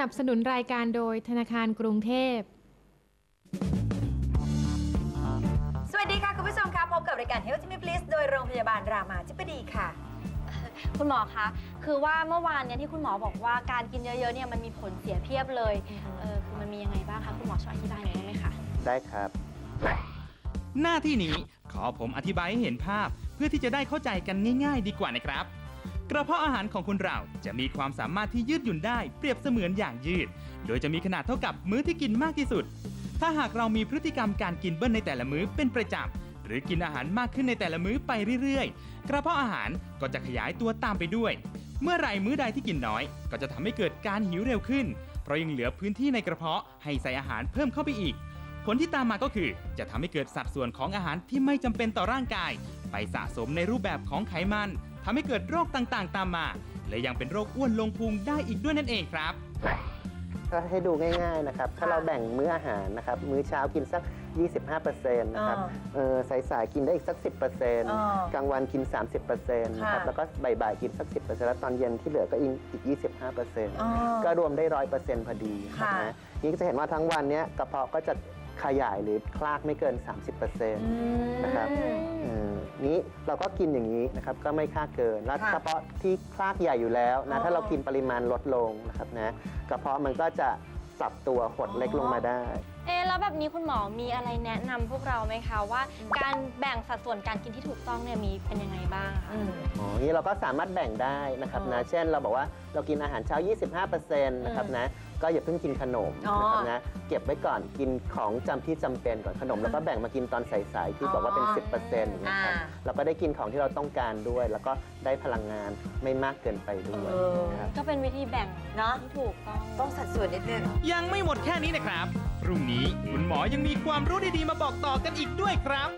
นับสนุนรายการโดยธนาคารกรุงเทพ สวัสดีค่ะ คุณผู้ชมคะพบกับรายการ Health Me Please โดยโรงพยาบาลรามาธิบดีค่ะ คุณหมอคะ คือว่าเมื่อวานเนี่ยที่คุณหมอบอกว่าการกินเยอะๆเนี่ยมันมีผลเสียเพียบเลยเออคือมันมียังไงบ้างคะคุณหมอช่วยอธิบายหน่อยได้ไหมคะได้ครับ หน้าที่นี้ขอผมอธิบายให้เห็นภาพเพื่อที่จะได้เข้าใจกันง่าย ๆ ดีกว่านะครับ กระเพาะอาหารของคนเราจะมีความสามารถที่ยืดหยุ่นได้เปรียบเสมือนอย่างยืด โดยจะมีขนาดเท่ากับมื้อที่กินมากที่สุด ถ้าหากเรามีพฤติกรรมการกินเบิ้ลในแต่ละมื้อเป็นประจำหรือกินอาหารมากขึ้นในแต่ละมื้อไปเรื่อยๆ กระเพาะอาหารก็จะขยายตัวตามไปด้วย เมื่อไรมื้อใดที่กินน้อย ก็จะทำให้เกิดการหิวเร็วขึ้น เพราะยังเหลือพื้นที่ในกระเพาะให้ใส่อาหารเพิ่มเข้าไปอีก ผลที่ตามมาก็คือ จะทำให้เกิดสัดส่วนของอาหารที่ไม่จำเป็นต่อร่างกาย ไปสะสมในรูปแบบของไขมัน ทำให้เกิดโรคต่างๆ ตามมา และยังเป็นโรคอ้วนลงพุงได้อีกด้วยนั่นเองครับก็ให้ดูง่ายๆนะครับ ถ้าเราแบ่งมื้ออาหารนะครับ มื้อเช้ากินสัก 25%นะครับอ่าเออสายๆกินได้อีกสัก 10%อ่ากลางวันกิน 30%นะครับค่ะแล้วก็บ่ายๆกินสัก 10%แล้วตอนเย็นที่เหลือก็อีกอีก25%อ๋อก็รวมได้ 100%พอดีค่ะนะนี่ก็จะเห็นว่าทั้งวันเนี้ยกระเพาะก็จะ ขยายหรือคลากไม่เกิน 30%นะครับเอ่อนี้เราก็กินอย่างนี้นะครับก็ไม่ค่าเกิน แล้วค่ะ กระเพาะที่คลากใหญ่อยู่แล้วอ๋นะอถ้าเรากินปริมาณลดลงนะครับนะกระเพาะมันก็จะปรับตัวหดเล็กลงมาได้เอะ แล้วแบบนี้คุณหมอมีอะไรแนะนำพวกเราไหมคะว่า การแบ่งสัดส่วนการกินที่ถูกต้องเนี่ยมีเป็นยังไงบ้างคะอืมอ๋อนี้เราก็สามารถแบ่งได้นะครับอ๋อนะ เช่นเราบอกว่าเรากินอาหารเช้า 25%นะครับนะ ก็อย่าเพิ่งกินขนมอ๋อนะครับนะ เก็บไว้ก่อนกินของจำที่จำเป็นก่อนขนม แล้วก็แบ่งมากินตอนสายๆที่บอกว่าเป็น10%นะครับ อ่า เราก็ได้กินของที่เราต้องการด้วย แล้วก็ได้พลังงานไม่มากเกินไปด้วยเออนะครับ ก็เป็นวิธีแบ่งเนาะที่ถูกต้อง ต้องสัดส่วนนิดนึง ยังไม่หมดแค่นี้นะครับ พรุ่งนี้ คุณหมอยังมีความรู้ดีๆมาบอกต่อกันอีกด้วยครับ